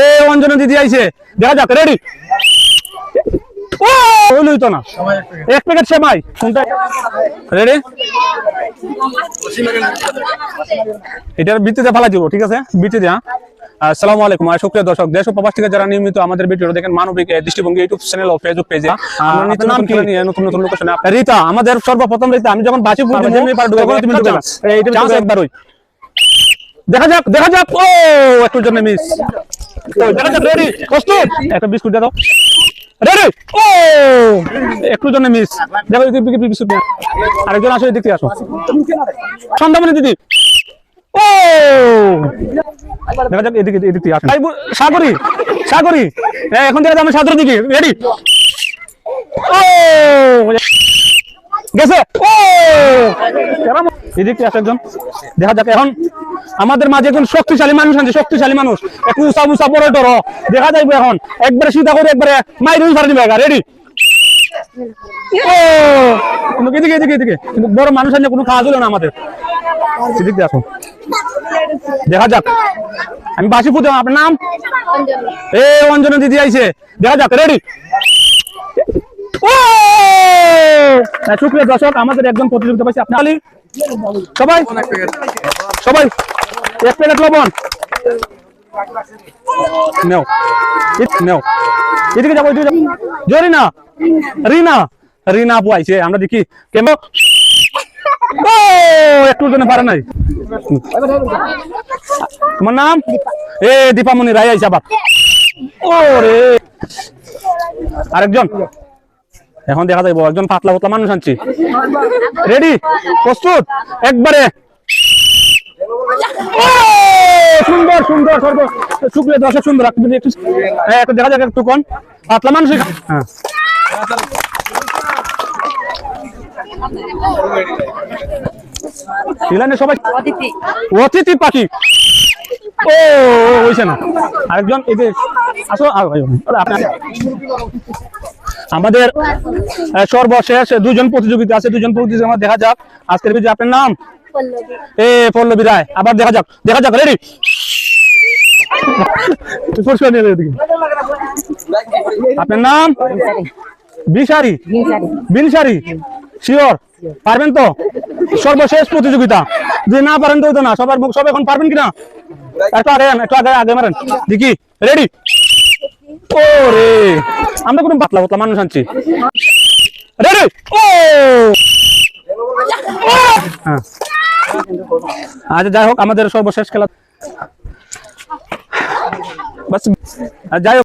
এ অঞ্জনা দিদি আইছে। দেখা যাক রেডি ও হইলই তো না। এক প্যাকেট সেমাই। কোনটা? রেডি এটার ভিত্তিতে ফালা দিব ঠিক আছে? হ্যাঁ? আসসালামু আলাইকুম। আর সুপ্রিয় দর্শক দেশ ও প্রবাস থেকে যারা নিয়মিত আমাদের ভিডিও দেখেন মানবিক দৃষ্টিভঙ্গি ইউটিউব চ্যানেল ও ফেসবুক পেজে নাম কি? নিয়ে নতুন নতুন লোকেশনে রীতা আমাদের সর্বপ্রথম রীতা আমি যখন বাসি ফুল যেমনি পার ঢুকে তুমি ঢুকে এইটা চান্স একবার দেখা যাক দেখা যাক। ও একটু জন্য মিস দেখা যাক রেডি প্রস্তুত একটা বিস্কুট দাও। রেডি ও একটু জন্য মিস দেখো বিস্কুট আরেকজন আসো এদিকে আসো। সন্ধ্যামণি দিদি। ও দেখা যাক এদিকে এদিকে ভাই, সাগরি সাগরি। এখন দেখা যাবে সাগরের দিকে। রেডি ও গেছে। ও এদিকে আসে একজন। দেখা যাক এখন আমাদের মাঝে একজন শক্তিশালী মানুষ আছে শক্তিশালী মানুষ। একটু উঁচা উঁচা পরে ডর দেখা যাইবে এখন। একবারে সিধা করে একবারে মাইরে ছাড়া দিবে রেডি ও! কিন্তু এদিকে এদিকে এদিকে। কিন্তু বড় মানুষ আছে কোনো কাজ হলো না আমাদের। এদিক দিয়ে দেখা যাক। আমি বাসি পুজো আপনার নাম? এ অঞ্জনা দিদি আইছে। দেখা যাক রেডি ও হ্যাঁ, সুপ্রিয় দর্শক, আমাদের একজন প্রতিযোগিতা পাইছে আপনি সবাই? সবাই? এক প্লেট লবণ। নেও। নেও। এদিকে যাব যাব। জরিনা রিনা। রিনা। আইছে। আমরা দেখি পারে নাই। নাম? এ, দীপামণি রায় আইসা বাপ ও রে আরেকজন। এখন দেখা যাইব একজন পাতলা পাতলা মানুষ আনছি। রেডি প্রস্তুত? একবারে। সুন্দর সুন্দর শুক্রিয়া দর্শক সুন্দর। একটু হ্যাঁ, একটু দেখা যাক একটু কোন? পাতলা মানুষ হ্যাঁ। ইলানে সবাই অতিথি। পাখি। ও হইছে না। আরেকজন এই যে আসো আ, ভাই, আপনি- আমাদের সর্বশেষ দুজন প্রতিযোগিতা আছে দুজন প্রতিযোগিতা দেখা যাক। আজকের ভিডিও আপনার নাম? এ পল্লবী রায়। আবার দেখা যাক দেখা যাক রেডি আপনার নাম? বিশারি। বিনসারি। শিওর পারবেন তো? সর্বশেষ প্রতিযোগিতা। যদি না পারেন তো না। সবার সব এখন পারবেন কিনা? একটু আগে একটু আগে আগে মারেন। দেখি রেডি ও রে আমরা কোনো পাতলা পাতলা মানুষ আনছি। রেডি ও! হ্যাঁ। আচ্ছা যাই হোক, আমাদের সর্বশেষ খেলা বাস যাই হোক।